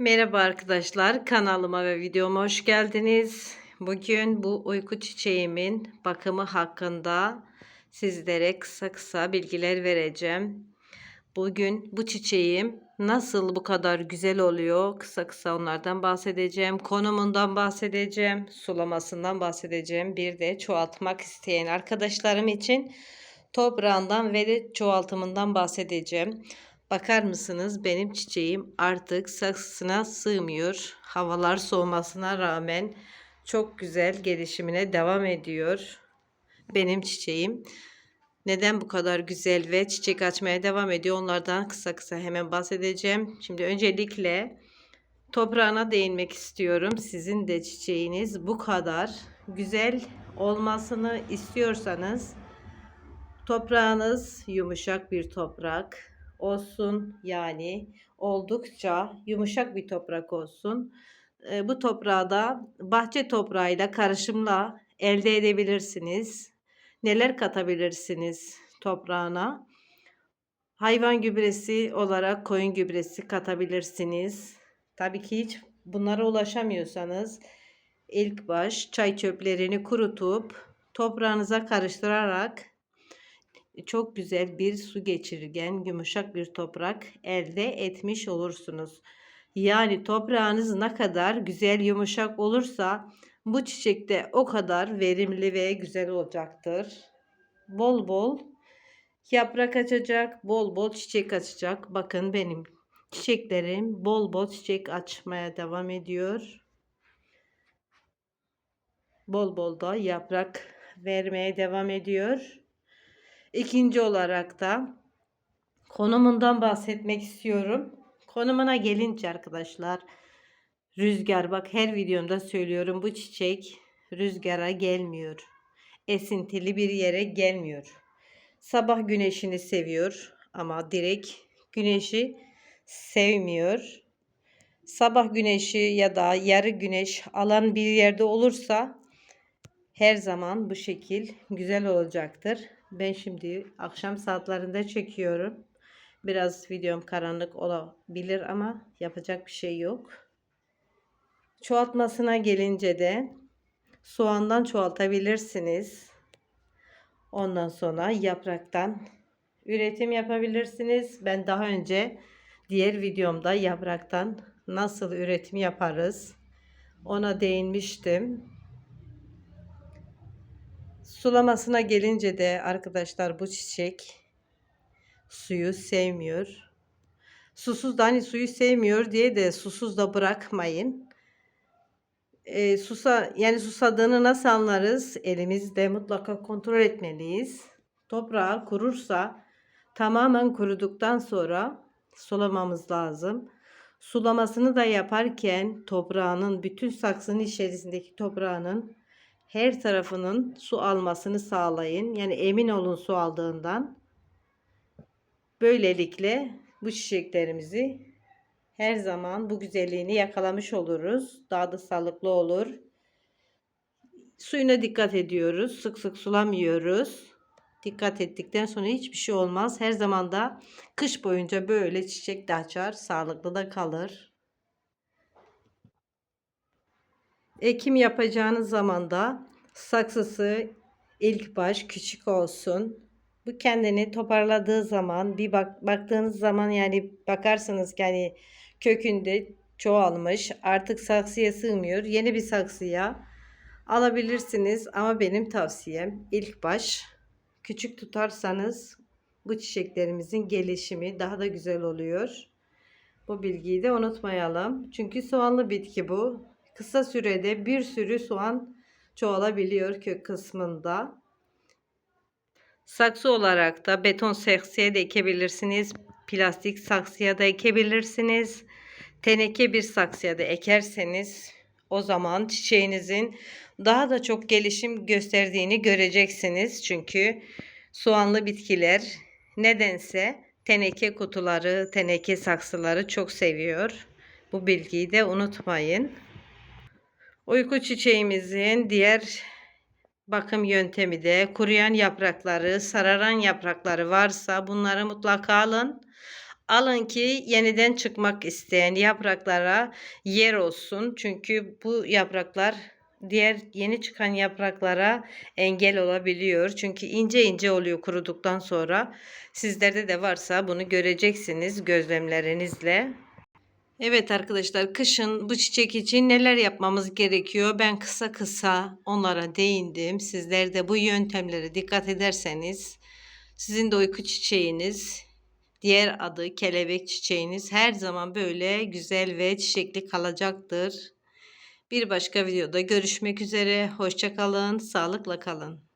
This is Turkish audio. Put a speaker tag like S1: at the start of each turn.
S1: Merhaba arkadaşlar, kanalıma ve videoma hoş geldiniz. Bugün bu uyku çiçeğimin bakımı hakkında sizlere kısa kısa bilgiler vereceğim. Bugün bu çiçeğim nasıl bu kadar güzel oluyor? Kısa kısa onlardan bahsedeceğim. Konumundan bahsedeceğim. Sulamasından bahsedeceğim. Bir de çoğaltmak isteyen arkadaşlarım için toprağından ve de çoğaltımından bahsedeceğim. Bakar mısınız benim çiçeğim artık saksısına sığmıyor. Havalar soğumasına rağmen çok güzel gelişimine devam ediyor. Benim çiçeğim neden bu kadar güzel ve çiçek açmaya devam ediyor onlardan kısa kısa hemen bahsedeceğim. Şimdi öncelikle toprağına değinmek istiyorum. Sizin de çiçeğiniz bu kadar güzel olmasını istiyorsanız toprağınız yumuşak bir toprak olsun yani oldukça yumuşak bir toprak olsun. E, bu toprağı da bahçe toprağıyla karışımla elde edebilirsiniz. Neler katabilirsiniz toprağına? Hayvan gübresi olarak koyun gübresi katabilirsiniz. Tabii ki hiç bunlara ulaşamıyorsanız ilk baş çay çöplerini kurutup toprağınıza karıştırarak çok güzel bir su geçirgen yumuşak bir toprak elde etmiş olursunuz. Yani toprağınız ne kadar güzel yumuşak olursa bu çiçek de o kadar verimli ve güzel olacaktır. Bol bol yaprak açacak, bol bol çiçek açacak. Bakın benim çiçeklerim bol bol çiçek açmaya devam ediyor. Bol bol da yaprak vermeye devam ediyor. İkinci olarak da konumundan bahsetmek istiyorum. Konumuna gelince arkadaşlar rüzgar bak her videomda söylüyorum bu çiçek rüzgara gelmiyor. Esintili bir yere gelmiyor. Sabah güneşini seviyor ama direkt güneşi sevmiyor. Sabah güneşi ya da yarı güneş alan bir yerde olursa her zaman bu şekil güzel olacaktır. Ben şimdi akşam saatlerinde çekiyorum. Biraz videom karanlık olabilir ama yapacak bir şey yok. Çoğaltmasına gelince de soğandan çoğaltabilirsiniz. Ondan sonra yapraktan üretim yapabilirsiniz. Ben daha önce diğer videomda yapraktan nasıl üretim yaparız ona değinmiştim. Sulamasına gelince de arkadaşlar bu çiçek suyu sevmiyor. Susuz da hani suyu sevmiyor diye de susuz da bırakmayın. E, susa yani susadığını nasıl anlarız? Elimizde mutlaka kontrol etmeliyiz. Toprağı kurursa tamamen kuruduktan sonra sulamamız lazım. Sulamasını da yaparken toprağının bütün saksının içerisindeki toprağının her tarafının su almasını sağlayın. Yani emin olun su aldığından. Böylelikle bu çiçeklerimizi her zaman bu güzelliğini yakalamış oluruz. Daha da sağlıklı olur. Suyuna dikkat ediyoruz. Sık sık sulamıyoruz. Dikkat ettikten sonra hiçbir şey olmaz. Her zaman da kış boyunca böyle çiçek de açar. Sağlıklı da kalır. Ekim yapacağınız zaman da saksısı ilk baş küçük olsun. Bu kendini toparladığı zaman bir bak baktığınız zaman yani bakarsınız ki hani kökünde çoğalmış. Artık saksıya sığmıyor. Yeni bir saksıya alabilirsiniz ama benim tavsiyem ilk baş küçük tutarsanız bu çiçeklerimizin gelişimi daha da güzel oluyor. Bu bilgiyi de unutmayalım. Çünkü soğanlı bitki bu kısa sürede bir sürü soğan çoğalabiliyor kök kısmında. Saksı olarak da beton saksıya da ekebilirsiniz. Plastik saksıya da ekebilirsiniz. Teneke bir saksıya da ekerseniz o zaman çiçeğinizin daha da çok gelişim gösterdiğini göreceksiniz. Çünkü soğanlı bitkiler nedense teneke kutuları, teneke saksıları çok seviyor. Bu bilgiyi de unutmayın. Uyku çiçeğimizin diğer bakım yöntemi de kuruyan yaprakları, sararan yaprakları varsa bunları mutlaka alın. alın ki yeniden çıkmak isteyen yapraklara yer olsun. Çünkü bu yapraklar diğer yeni çıkan yapraklara engel olabiliyor. Çünkü ince ince oluyor kuruduktan sonra. Sizlerde de varsa bunu göreceksiniz gözlemlerinizle. Evet arkadaşlar kışın bu çiçek için neler yapmamız gerekiyor? Ben kısa kısa onlara değindim. Sizler de bu yöntemlere dikkat ederseniz sizin de uyku çiçeğiniz, diğer adı kelebek çiçeğiniz her zaman böyle güzel ve çiçekli kalacaktır. Bir başka videoda görüşmek üzere. Hoşça kalın, sağlıkla kalın.